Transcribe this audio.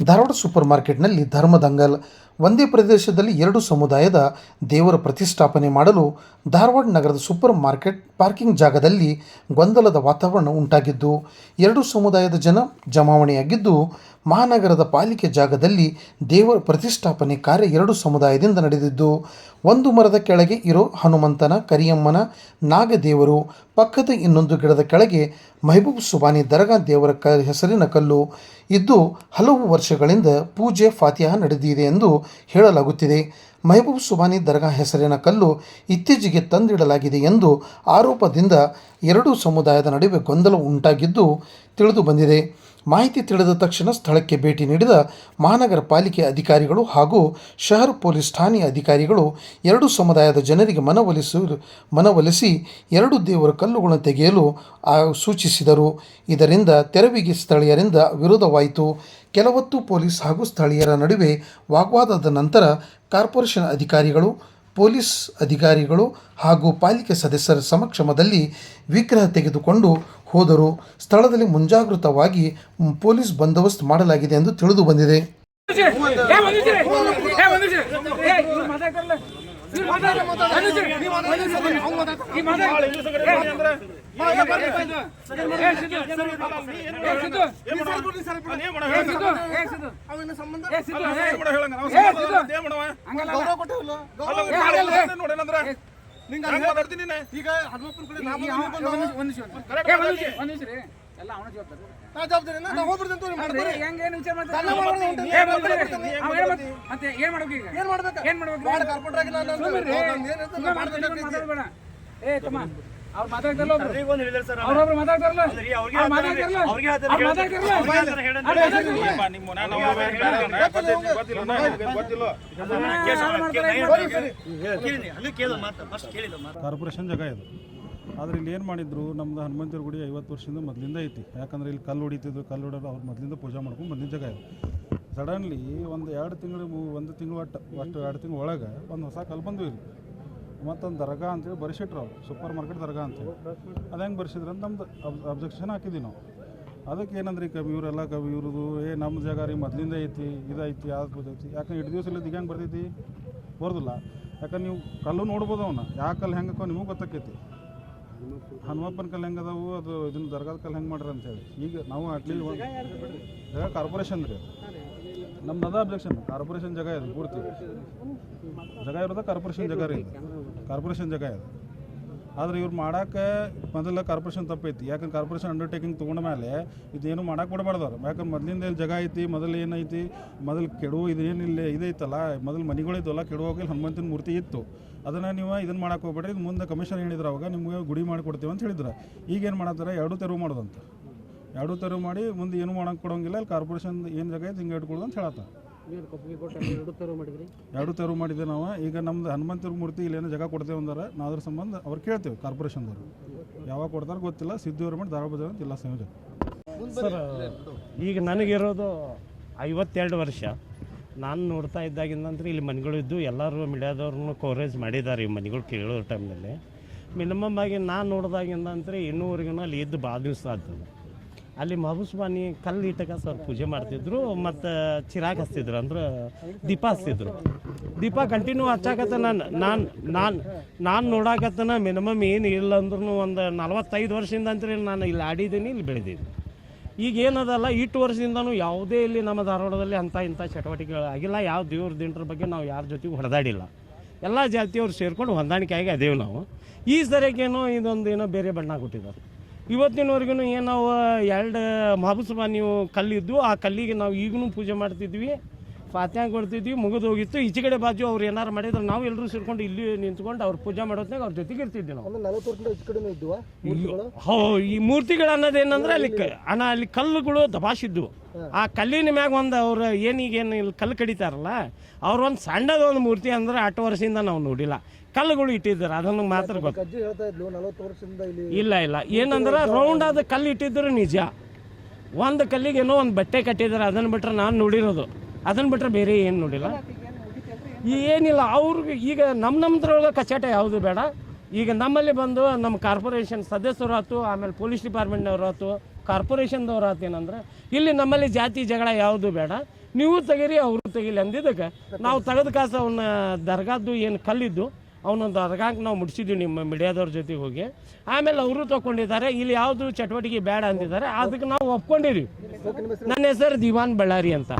Dharwad super ಮಾರ್ಕೆಟ್ನಲ್ಲಿ ಧರ್ಮದಂಗಲ್ ಒಂದೇ ಪ್ರದೇಶದಲ್ಲಿ ಎರಡು ಸಮುದಾಯದ ದೇವರ ಪ್ರತಿಷ್ಠಾಪನೆ ಮಾಡಲು ಧಾರವಾಡ ನಗರದ ಸೂಪರ್ ಮಾರ್ಕೆಟ್ ಪಾರ್ಕಿಂಗ್ ಜಾಗದಲ್ಲಿ ಗೊಂದಲದ ವಾತಾವರಣ ಉಂಟಾಗಿದ್ದು, ಎರಡು ಸಮುದಾಯದ ಜನ ಜಮಾವಣೆಯಾಗಿದ್ದು, ಮಹಾನಗರದ ಪಾಲಿಕೆ ಜಾಗದಲ್ಲಿ ದೇವರ ಪ್ರತಿಷ್ಠಾಪನೆ ಕಾರ್ಯ ಎರಡು ಸಮುದಾಯದಿಂದ ನಡೆದಿದ್ದು, ಒಂದು ಮರದ ಕೆಳಗೆ ಇರೋ ಹನುಮಂತನ, ಕರಿಯಮ್ಮನ, ನಾಗದೇವರು, ಪಕ್ಕದ ಇನ್ನೊಂದು ಗಿಡದ ಕೆಳಗೆ ಮೆಹಬೂಬ್ ಸುಬಾನಿ ದರ್ಗಾ ದೇವರ ಕ, ಹೆಸರಿನ ಕಲ್ಲು ಇದ್ದು, ಹಲವು ವರ್ಷಗಳಿಂದ ಪೂಜೆ ಫಾತಿಹಾ ನಡೆದಿದೆ ಎಂದು ಹೇಳಲಾಗುತ್ತಿದೆ. ಮೆಹಬೂಬ್ ಸುಬಾನಿ ದರ್ಗಾ ಹೆಸರಿನ ಕಲ್ಲು ಇತ್ತೀಚೆಗೆ ತಂದಿಡಲಾಗಿದೆ ಎಂದು ಆರೋಪದಿಂದ ಎರಡೂ ಸಮುದಾಯದ ನಡುವೆ ಗೊಂದಲ ಉಂಟಾಗಿದ್ದು ತಿಳಿದು ಬಂದಿದೆ. ಮಾಹಿತಿ ತಿಳಿದ ತಕ್ಷಣ ಸ್ಥಳಕ್ಕೆ ಭೇಟಿ ನೀಡಿದ ಮಹಾನಗರ ಪಾಲಿಕೆ ಅಧಿಕಾರಿಗಳು ಹಾಗೂ ಶಹರ್ ಪೊಲೀಸ್ ಠಾಣೆಯ ಅಧಿಕಾರಿಗಳು ಎರಡು ಸಮುದಾಯದ ಜನರಿಗೆ ಮನವೊಲಿಸ, ಮನವೊಲಿಸಿ ಎರಡು ದೇವರ ಕಲ್ಲುಗಳನ್ನು ತೆಗೆಯಲು ಸೂಚಿಸಿದರು. ಇದರಿಂದ ತೆರವಿಗೆ ಸ್ಥಳೀಯರಿಂದ ವಿರೋಧವಾಯಿತು. ಕೆಲವತ್ತು ಪೊಲೀಸ್ ಹಾಗೂ ಸ್ಥಳೀಯರ ನಡುವೆ ವಾಗ್ವಾದದ ನಂತರ ಕಾರ್ಪೊರೇಷನ್ ಅಧಿಕಾರಿಗಳು, ಪೊಲೀಸ್ ಅಧಿಕಾರಿಗಳು ಹಾಗೂ ಪಾಲಿಕೆ ಸದಸ್ಯರ ಸಮಕ್ಷಮದಲ್ಲಿ ವಿಗ್ರಹ ತೆಗೆದುಕೊಂಡು ಹೋದರು ಸ್ಥಳದಲ್ಲಿ ಮುಂಜಾಗೃತವಾಗಿ ಪೊಲೀಸ್ ಬಂದೋಬಸ್ತ್ ಮಾಡಲಾಗಿದೆ ಎಂದು ತಿಳಿದು ಬಂದಿದೆ ಸಂಬಂಧ ಈಗ ಹನುಮಪ್ಪನ ಕಡೆ ನೀವು. ಎಲ್ಲ ಅವನ ಜವಾಬ್ದಾರಿ ನಾ ಜವಾಬ್ದಾರಿ ನಾ ಹೋಗ್ಬಿಡ್ತೀನಿ ಅಂತ ಅಲ್ರಿ, ಮಾಡ್ತಾರೆ ಹೆಂಗ್ ಏನ್ ವಿಚಾರ ಮಾಡ್ತಾರೆ? ಏನ್ ಮತ್ತೆ ಮಾಡ್ಬೇಕು ಈಗ ಏನ್ ಮಾಡ್ಬೇಕು ಏನ್ ಮಾಡ್ಬೇಕು ಕಾರ್ಪೊರೇಟರ್ ಆಗಿ ನಾನು ಏನು. ಏ ತಮ್ಮ ಅವ್ರು ಮಾತಾಡ್ತಾರಲ್ಲ ಅವ್ರೊಬ್ರು ಮಾತಾಡ್ತಾರಲ್ಲ ಕಾರ್ಪೊರೇಷನ್ ಜಾಗ ಇದು ಆದ್ರೆ ಇಲ್ಲಿ ಏನು ಮಾಡಿದ್ರು ನಮ್ದು ಹನುಮಂತರ ಗುಡಿ ಐವತ್ತು ವರ್ಷದಿಂದ ಮೊದಲಿಂದ ಐತಿ ಯಾಕಂದ್ರೆ ಇಲ್ಲಿ ಕಲ್ಲು ಹೊಡಿತಿದ್ರು ಕಲ್ಲು ಹೊಡೋರು ಅವ್ರು ಮೊದಲಿಂದ ಪೂಜೆ ಮಾಡ್ಕೊಂಡು ಬಂದಿದ್ದ ಜಾಗ ಇದು ಸಡನ್ಲಿ ಒಂದು ಎರಡು ತಿಂಗಳು ಒಂದು ತಿಂಗಳು ಒಟ್ಟು ಅಷ್ಟು ಎರಡು ತಿಂಗಳು ಒಳಗೆ ಒಂದು ಹೊಸ ಕಲ್ಲು ಬಂದು ಇಲ್ಲಿ ಮತ್ತೊಂದು ದರ್ಗಾ ಅಂತೇಳಿ ಬರ್ಸಿಟ್ರು ಅವ್ರು ಸೂಪರ್ ಮಾರ್ಕೆಟ್ ದರ್ಗಾ ಅಂತೇಳಿ. ಅದು ಹೆಂಗೆ ಬರ್ಸಿದ್ರು ಅಂತ ನಮ್ದು ಅಬ್ಜೆಕ್ಷನ್ ಹಾಕಿದ್ವಿ ನಾವು. ಅದಕ್ಕೆ ಏನಂದ್ರೆ ಕವಿ ಇವರೆಲ್ಲ ಕವಿ ಇವ್ರದ್ದು ಏ ನಮ್ಮ ಜಾಗ ರೀ ಮೊದಲಿಂದ ಐತಿ ಇದೈತಿ ಅದು ಐತಿ. ಯಾಕಂದ್ರೆ ಇಟ್ಟು ದಿವಸ ಇಲ್ಲ ಹೆಂಗೆ ಬರ್ತೈತಿ ಬರೋದಿಲ್ಲ. ಯಾಕಂದ್ರೆ ನೀವು ಕಲ್ಲು ನೋಡ್ಬೋದು ಅವನ್ನ ಯಾವ ಕಲ್ಲು ಹೆಂಗೆ ನಿಮಗೂ ಗೊತ್ತಾಕೈತಿ. ಹನುಮಪ್ಪನ ಕಲ್ಲು ಹೆಂಗೆ ಅದಾವು ಅದು ಇದನ್ನು ದರ್ಗಾದ ಕಲ್ಲು ಹೆಂಗೆ ಮಾಡ್ರಿ ಅಂತೇಳಿ. ಈಗ ನಾವು ಅಟ್ಲೀಸ್ಟ್ ಜಾಗ ಕಾರ್ಪೊರೇಷನ್ ರೀ ನಮ್ದು ಅದ ಅಬ್ಜೆಕ್ಷನ್ ಕಾರ್ಪೊರೇಷನ್ ಜಾಗ ಇದು ಪೂರ್ತಿ. ಜಾಗ ಇರೋದ ಕಾರ್ಪೊರೇಷನ್ ಜಾಗ ರೀ ಕಾರ್ಪೊರೇಷನ್ ಜಾಗ ಇದು ಆದ್ರೆ ಇವ್ರು ಮಾಡಕ್ಕೆ ಮೊದಲ ಕಾರ್ಪೊರೇಷನ್ ತಪ್ಪೈತಿ. ಯಾಕಂದ್ರೆ ಕಾರ್ಪೊರೇಷನ್ ಅಂಡರ್ಟೇಕಿಂಗ್ ತೊಗೊಂಡ ಮೇಲೆ ಇದೇನು ಮಾಡಕ್ಕೆ ಬಿಡಬಾರ್ದು ಅವ್ರು. ಯಾಕಂದ್ರೆ ಮೊದಲಿಂದ ಇಲ್ಲಿ ಜಾಗ ಐತಿ, ಮೊದಲು ಏನೈತಿ, ಮೊದಲು ಇದೇನು ಇದೇನಿಲ್ಲ ಇದೈತಲ್ಲ, ಮೊದಲು ಮನೆಗಳಿದ್ದಲ್ಲ ಕೆಡುವಾಗ ಹನುಮಂತನ ಮೂರ್ತಿ ಇತ್ತು. ಅದನ್ನು ನೀವು ಇದನ್ನು ಮಾಡಕ್ಕೆ ಹೋಗ್ಬೇಡ್ರಿ. ಇದು ಮುಂದೆ ಕಮಿಷನ್ ಹೇಳಿದ್ರು ಅವಾಗ ನಿಮಗೆ ಗುಡಿ ಮಾಡಿ ಕೊಡ್ತೀವಿ ಅಂತ ಹೇಳಿದ್ರು. ಈಗ ಏನು ಮಾಡತ್ತಾರೆ? ಎರಡು ತೆರವು ಮಾಡೋದಂತ. ಎರಡು ತರ ಮಾಡಿ ಮುಂದೆ ಏನು ಮಾಡಕ್ಕೆ ಕೊಡೋಂಗಿಲ್ಲ ಅಲ್ಲಿ ಕಾರ್ಪೊರೇಷನ್ ಏನು ಜಾಗ ಐತೆ ಹಿಂಗೆ ಇಟ್ಕೊಳ್ಳೋದು ಅಂತ ಹೇಳತ್ತ. ಎರಡು ತೆರವು ಮಾಡಿದ್ದೆ ನಾವು. ಈಗ ನಮ್ದು ಹನುಮಂತರ ಮೂರ್ತಿ ಇಲ್ಲಿ ಏನೋ ಜಾಗ ಕೊಡ್ತೇವೆ ಅಂದ್ರೆ ನಾವು ಅದ್ರ ಸಂಬಂಧ ಅವ್ರು ಕೇಳ್ತೇವೆ ಕಾರ್ಪೊರೇಷನ್ದವ್ರು ಯಾವಾಗ ಕೊಡ್ತಾರೆ ಗೊತ್ತಿಲ್ಲ ಸಿದ್ದು ಮಾಡಿ ಧಾರವಾಡ ಬಜಾರ್ ಅಂತ ಇಲ್ಲ ಸಂಯೋಜನೆ. ಸರ್ ಈಗ ನನಗಿರೋದು ಐವತ್ತೆರಡು ವರ್ಷ. ನಾನು ನೋಡ್ತಾ ಇದ್ದಾಗಿಂದಂದ್ರೆ ಇಲ್ಲಿ ಮನೆಗಳಿದ್ದು ಎಲ್ಲರೂ ಮೀಡಿಯಾದವ್ರನ್ನೂ ಕವರೇಜ್ ಮಾಡಿದ್ದಾರೆ ಈ ಮನೆಗಳು ಕೇಳೋ ಟೈಮ್ನಲ್ಲಿ ಮಿನಿಮಮ್ ಆಗಿ ನಾನು ನೋಡಿದಾಗಿಂದ ಅಂದರೆ ಇನ್ನೂವರೆಗೂ ಅಲ್ಲಿ ಇದ್ದು ಭಾಳ ದಿವಸ ಆಗ್ತದೆ. ಅಲ್ಲಿ ಮಹಬೂಸ್ಬಾನಿ ಕಲ್ಲು ಇಟ್ಟಕ ಸರ್ ಪೂಜೆ ಮಾಡ್ತಿದ್ರು, ಮತ್ತು ಚಿರಾಗ್ ಹಚ್ತಿದ್ರು, ಅಂದ್ರೆ ದೀಪ ಹಚ್ತಿದ್ರು. ದೀಪ ಕಂಟಿನ್ಯೂ ಹಚ್ಚಾಕತ್ತ ನಾನು ನಾನು ನಾನು ನಾನು ನೋಡಾಕತ್ತನ ಮಿನಿಮಮ್ ಏನು ಇಲ್ಲ ಅಂದ್ರೂ ಒಂದು ನಲವತ್ತೈದು ವರ್ಷದಿಂದ ಅಂತೇಳಿ ನಾನು ಇಲ್ಲಿ ಆಡಿದ್ದೀನಿ, ಇಲ್ಲಿ ಬೆಳೆದಿದ್ದೀನಿ. ಈಗ ಏನದಲ್ಲ ಇಟ್ಟು ವರ್ಷದಿಂದನೂ ಯಾವುದೇ ಇಲ್ಲಿ ನಮ್ಮ ಧಾರವಾಡದಲ್ಲಿ ಅಂಥ ಇಂಥ ಚಟುವಟಿಕೆಗಳು ಆಗಿಲ್ಲ. ಯಾವ ದೇವ್ರ ದಿಂಡ್ರ ಬಗ್ಗೆ ನಾವು ಯಾರ ಜೊತೆಗೂ ಹೊಡೆದಾಡಿಲ್ಲ. ಎಲ್ಲ ಜಾತಿಯವ್ರು ಸೇರ್ಕೊಂಡು ಹೊಂದಾಣಿಕೆ ಆಗಿ ಅದೇವು ನಾವು. ಈ ಸರಿಗೇನೋ ಇದೊಂದು ಏನೋ ಬೇರೆ ಬಣ್ಣ ಕೊಟ್ಟಿದ್ದಾರೆ. ಇವತ್ತಿನವರೆಗೂ ಏನು ನಾವು ಎರಡು ಮಹಬೂಸಬ ನೀವು ಕಲ್ಲಿದ್ದು ಆ ಕಲ್ಲಿಗೆ ನಾವು ಈಗಲೂ ಪೂಜೆ ಮಾಡ್ತಿದ್ವಿ ಫಾತ್ಯಾ ಕೊಡ್ತಿದ್ವಿ ಮುಗಿದು ಹೋಗಿತ್ತು. ಈಚೆ ಕಡೆ ಬಾಜು ಅವ್ರು ಏನಾರು ಮಾಡಿದ್ರೆ ನಾವು ಎಲ್ಲರೂ ಸೇರ್ಕೊಂಡು ಇಲ್ಲಿ ನಿಂತ್ಕೊಂಡು ಅವ್ರು ಪೂಜೆ ಮಾಡೋತ್ನಾಗ ಅವ್ರ ಜೊತೆಗೆ ಇರ್ತಿದ್ವಿ ನಾವು ಹೋ ಈ ಮೂರ್ತಿಗಳು ಅನ್ನೋದೇನಂದ್ರೆ ಅಲ್ಲಿ ಅಣ್ಣ ಅಲ್ಲಿ ಕಲ್ಲುಗಳು ದಬಾಸಿದ್ವು ಆ ಕಲ್ಲಿನ ಮ್ಯಾಗ ಒಂದು ಅವ್ರು ಏನೀಗೇನು ಇಲ್ಲಿ ಕಲ್ಲು ಕಡಿತಾರಲ್ಲ ಅವ್ರ ಒಂದು ಸಣ್ಣದ ಒಂದು ಮೂರ್ತಿ ಅಂದ್ರೆ ಅಟ್ಟು ವರ್ಷದಿಂದ ನಾವು ನೋಡಿಲ್ಲ. ಕಲ್ಲುಗಳು ಇಟ್ಟಿದ್ದಾರೆ ಅದನ್ನು ಮಾತ್ರ ಗೊತ್ತು. ಅಜ್ಜಿ ಹೇಳ್ತಾ ಇದ್ಲು ನಲವತ್ತು ವರ್ಷದಿಂದ ಇಲ್ಲಿ. ಇಲ್ಲ ಇಲ್ಲ. ಏನಂದ್ರೆ ರೌಂಡ್ ಆದ ಕಲ್ಲು ಇಟ್ಟಿದ್ರು ನಿಜ. ಒಂದು ಕಲ್ಲಿಗೆ ಏನೋ ಒಂದು ಬಟ್ಟೆ ಕಟ್ಟಿದ್ದಾರೆ ಅದನ್ನು ಬಿಟ್ರೆ ನಾನು ನೋಡಿರೋದು. ಅದನ್ನು ಬಿಟ್ರೆ ಬೇರೆ ಏನು ನೋಡಿಲ್ಲ. ಏನಿಲ್ಲ ಅವ್ರಿಗೆ ಈಗ ನಮ್ಮ ನಮ್ಮದ್ರೊಳಗೆ ಕಚಾಟ ಯಾವುದು ಬೇಡ. ಈಗ ನಮ್ಮಲ್ಲಿ ಬಂದು ನಮ್ಮ ಕಾರ್ಪೊರೇಷನ್ ಸದಸ್ಯರು ಆಯ್ತು ಆಮೇಲೆ ಪೊಲೀಸ್ ಡಿಪಾರ್ಟ್ಮೆಂಟ್ನವ್ರು ಆಯ್ತು ಕಾರ್ಪೊರೇಷನ್ದವ್ರು ಆಯ್ತು ಏನಂದ್ರೆ ಇಲ್ಲಿ ನಮ್ಮಲ್ಲಿ ಜಾತಿ ಜಗಳ ಯಾವುದು ಬೇಡ. ನೀವು ತೆಗೀರಿ ಅವರು ತೆಗೀಲಿ ಅಂದಿದ್ದಕ್ಕೆ. ನಾವು ತೆಗೆದ ಕಾಸು ಅವನ್ನ ದರ್ಗಾದ್ದು ಏನು ಕಲ್ಲಿದ್ದು ಅವನೊಂದು ದರ್ಗಾಕ್ಕೆ ನಾವು ಮುಡಿಸಿದ್ವಿ ನಿಮ್ಮ ಮೀಡಿಯಾದವ್ರ ಜೊತೆಗೆ ಹೋಗಿ. ಆಮೇಲೆ ಅವರು ತಗೊಂಡಿದ್ದಾರೆ, ಇಲ್ಲಿ ಯಾವುದು ಚಟುವಟಿಕೆ ಬೇಡ ಅಂದಿದ್ದಾರೆ, ಅದಕ್ಕೆ ನಾವು ಒಪ್ಕೊಂಡಿದ್ವಿ ನನ್ನ ಹೆಸರು ದಿವಾನ್ ಬಳ್ಳಾರಿ ಅಂತ.